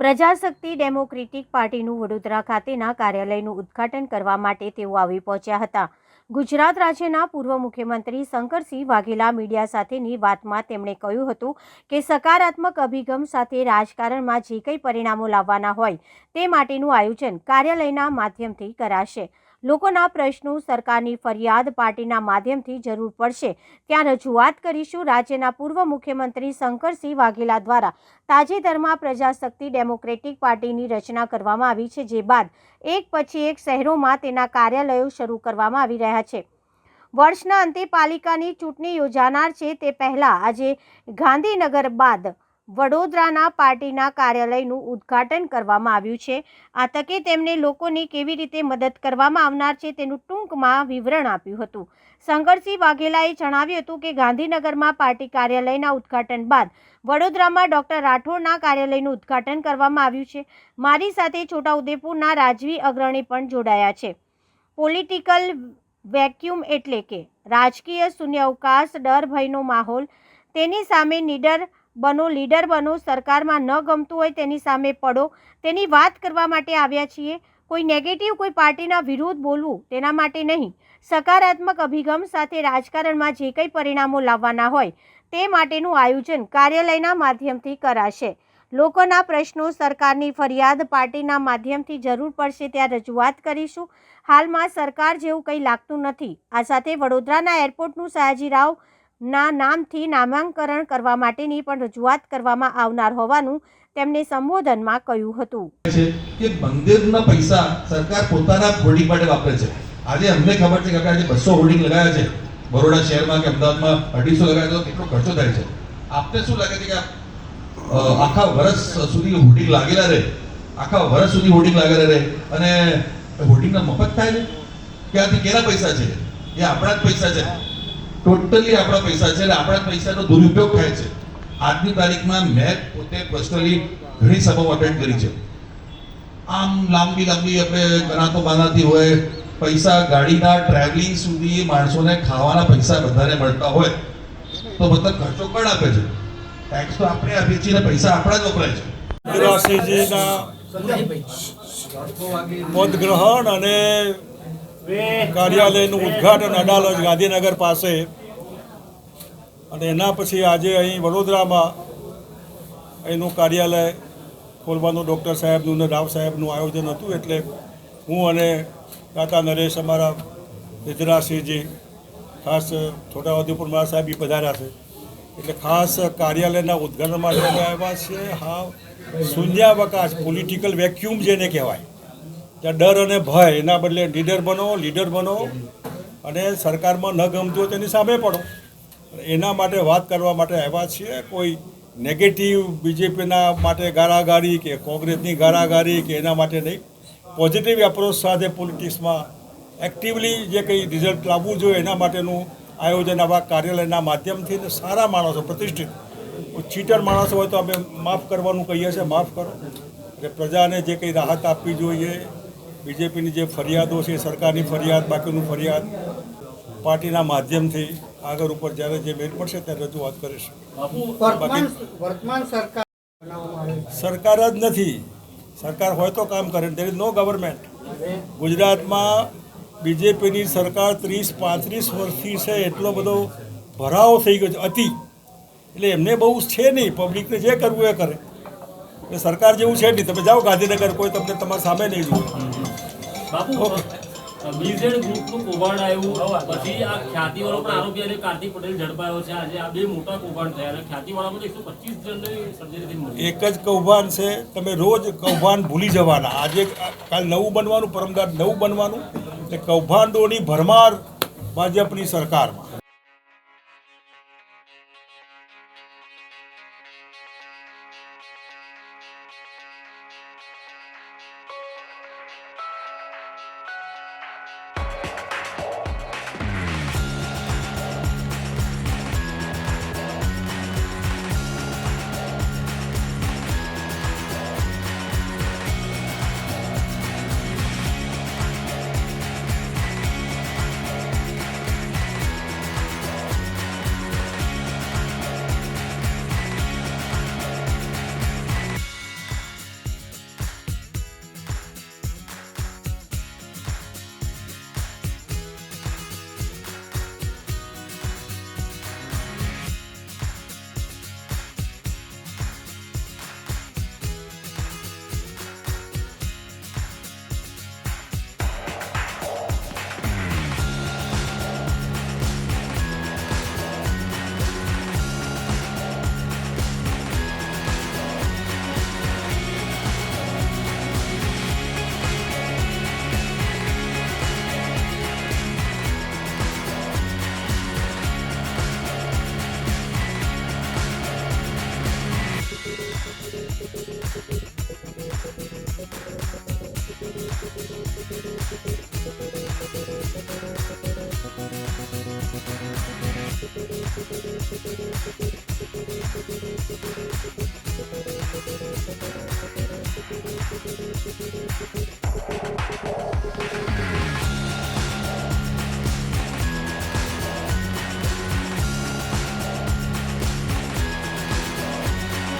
Prajashakti democratic પાર્ટીનું વડોદરા ખાતેના કાર્યાલયનું ઉદ્ઘાટન કરવા માટે તેઓ આવી પહોંચ્યા હતા. ગુજરાત રાજ્યના પૂર્વ મુખ્યમંત્રી શંકરસિંહ વાઘેલા મીડિયા સાથેની વાતમાં તેમણે કહ્યું હતું કે સકારાત્મક અભિગમ સાથે રાજકારણમાં જે કંઈ પરિણામો લાવવાના હોય તે માટેનું આયોજન કાર્યાલયના માધ્યમથી કરાશે. લોકોના પ્રશ્નો સરકારની ફરિયાદ પાર્ટીના માધ્યમથી જરૂર પડશે. ત્યાં રજૂઆત કરીશું રાજ્યના પૂર્વ મુખ્યમંત્રી શંકરસિંહ વાઘેલા દ્વારા. તાજેતરમાં પ્રજાશક્તિ ડેમોક્રેટિક પાર્ટીની રચના કરવામાં આવી છે, જે બાદ એક પછી એક શહેરોમાં તેના કાર્યાલયો શરૂ કરવામાં આવી રહ્યા છે. વર્ષના અંતે પાલિકાની ચૂંટણી યોજાનાર છે તે પહેલાં આજે ગાંધીનગર બાદ વડોદરાના પાર્ટીના કાર્યાલયનું ઉદ્ઘાટન કરવામાં આવ્યું છે. આ તકે તેમણે લોકોની કેવી રીતે મદદ કરવામાં આવનાર છે તેનું ટૂંકમાં વિવરણ આપ્યું હતું. શંકરસિંહ વાઘેલાએ જણાવ્યું હતું કે ગાંધીનગરમાં પાર્ટી કાર્યાલયના ઉદ્ઘાટન બાદ વડોદરામાં ડોક્ટર રાઠોડના કાર્યાલયનું ઉદ્ઘાટન કરવામાં આવ્યું છે. મારી સાથે છોટાઉદેપુરના રાજવી અગ્રણી પણ જોડાયા છે. પોલિટિકલ વેક્યુમ એટલે કે રાજકીય શૂન્યાવકાશ ડર ભયનો માહોલ, તેની સામે નીડર બનો, લીડર બનો, સરકારમાં ન ગમતું હોય તેની સામે પડો. તેની વાત કરવા માટે આવ્યા છીએ. કોઈ નેગેટિવ કોઈ પાર્ટીના વિરુદ્ધ બોલવું તેના માટે નહીં. સકારાત્મક અભિગમ સાથે રાજકારણમાં જે કંઈ પરિણામો લાવવાના હોય તે માટેનું આયોજન કાર્યાલયના માધ્યમથી કરાશે. લોકોના પ્રશ્નો, સરકારની ફરિયાદ પાર્ટીના માધ્યમથી જરૂર પડશે ત્યાં રજૂઆત કરીશું. હાલમાં સરકાર જેવું કંઈ લાગતું નથી. આ સાથે વડોદરાના એરપોર્ટનું સયાજીરાવ ના નામથી નામાંકરણ કરવા માટેની પણ રજૂઆત કરવામાં આવનાર હોવાનું તેમણે સંબોધનમાં કહ્યું હતું. કે મંદિરના પૈસા સરકાર પોતાના હોર્ડિંગ માટે વાપરે છે. આજે અમને ખબર છે કે આજે બસો હોર્ડિંગ લગાવ્યા છે. બરોડા શહેરમાં કે અમદાવાદમાં અઢીસો લગાવ્યા તો કેટલો ખર્ચો થાય છે. આપને શું લાગે છે કે આખા વર્ષ સુધી હોર્ડિંગ લાગેલા રહે? આખા વર્ષ સુધી હોર્ડિંગ લાગેલા રહે? અને હોર્ડિંગના મફત થાય છે? ક્યાંથી, કેના પૈસા છે? એ આપણા જ પૈસા છે. ટોટલી આપણા પૈસા છે અને આપણા પૈસાનો દુરુપયોગ થાય છે. આજની તારીખમાં મેં પોતે પર્સનલી ઘણી સભાઓ અટેન્ડ કરી છે. આમ લાંબી લાંબી આપણે ગણાતો બાનાતી હોય. પૈસા ગાડીના ટ્રાવેલિંગ સુધી માણસોને ખાવાના પૈસા બધાને મળતા હોય તો બધા ખર્ચો કોણ આપે છે? ટેક્સ તો આપણે આપીએ છીએ પૈસા આપણા જ વપરાય છે. પદગ્રહણ અને કાર્યાલયનું ઉદ્ઘાટન અડાલજ ગાંધીનગર પાસે અને એના પછી આજે અહીં વડોદરામાં એનું કાર્યાલય ખોલવાનું ડૉક્ટર સાહેબનું અને રાવ સાહેબનું આયોજન હતું એટલે હું અને દાતા નરેશ અમારા રિજરાસિંહજી ખાસ છોટાઉદેપુર મારા સાહેબ એ પધાર્યા છે. એટલે ખાસ કાર્યાલયના ઉદ્ઘાટન માટે આવ્યા છે હા, શૂન્યાવકાશ પોલિટિકલ વેક્યુમ જેને કહેવાય. ત્યાં ડર અને ભય, એના બદલે લીડર બનો લીડર બનો અને સરકારમાં ન ગમતું તેની સામે પડો. એના માટે વાત કરવા માટે આવ્યા છીએ. કોઈ નેગેટિવ બીજેપીના માટે ગારાગારી કે કોંગ્રેસની ગારાગારી કે એના માટે નહીં. પોઝિટિવ એપ્રોચ સાથે પોલિટિક્સમાં એક્ટિવલી જે કંઈ રિઝલ્ટ લાવવું જોઈએ એના માટેનું આયોજન આવા કાર્યાલયના માધ્યમથી સારા માણસો, પ્રતિષ્ઠિત. ચીટર માણસો હોય તો અમે માફ કરવાનું કહીએ છીએ, માફ કરો. એટલે પ્રજાને જે કંઈ રાહત આપવી જોઈએ બીજેપીની જે ફરિયાદો છે, સરકારની ફરિયાદ, બાકીનું ફરિયાદ, પાર્ટીના માધ્યમથી આગળ ઉપર જ્યારે જે મેળ પડશે ત્યારે રજૂઆત કરીશું. વર્તમાન. સરકાર જ નથી. સરકાર હોય તો કામ કરે. દેર ઇઝ નો ગવર્મેન્ટ ગુજરાતમાં બીજેપીની સરકાર ત્રીસ પાંત્રીસ વર્ષથી છે એટલો બધો ભરાવો થઈ ગયો છે અતિ. એટલે એમને બહુ છે નહીં. પબ્લિકને જે કરવું એ કરે. એટલે સરકાર જેવું છે નહીં. તમે જાઓ ગાંધીનગર કોઈ તમને તમારા સામે નહીં જોયું બાપુ બીઝેડ ગ્રુપનું કૌભાંડ આવ્યું. પછી આ ખ્યાતિવાળો પણ આરોપી અને કાર્તિક પટેલ ઝડપાયો છે. આજે આ બે મોટા કૌભાંડ થયા ખ્યાતિવાળામાં એકસો પચીસ જણની સર્જરી એક જ કૌભાંડ છે. તમે રોજ કૌભાંડ ભૂલી જવાના. આજે કાલ નવું બનવાનું પરમદાર નવું બનવાનું. એટલે કૌભાંડોની ભરમાર ભાજપની સરકારમાં. Thank you.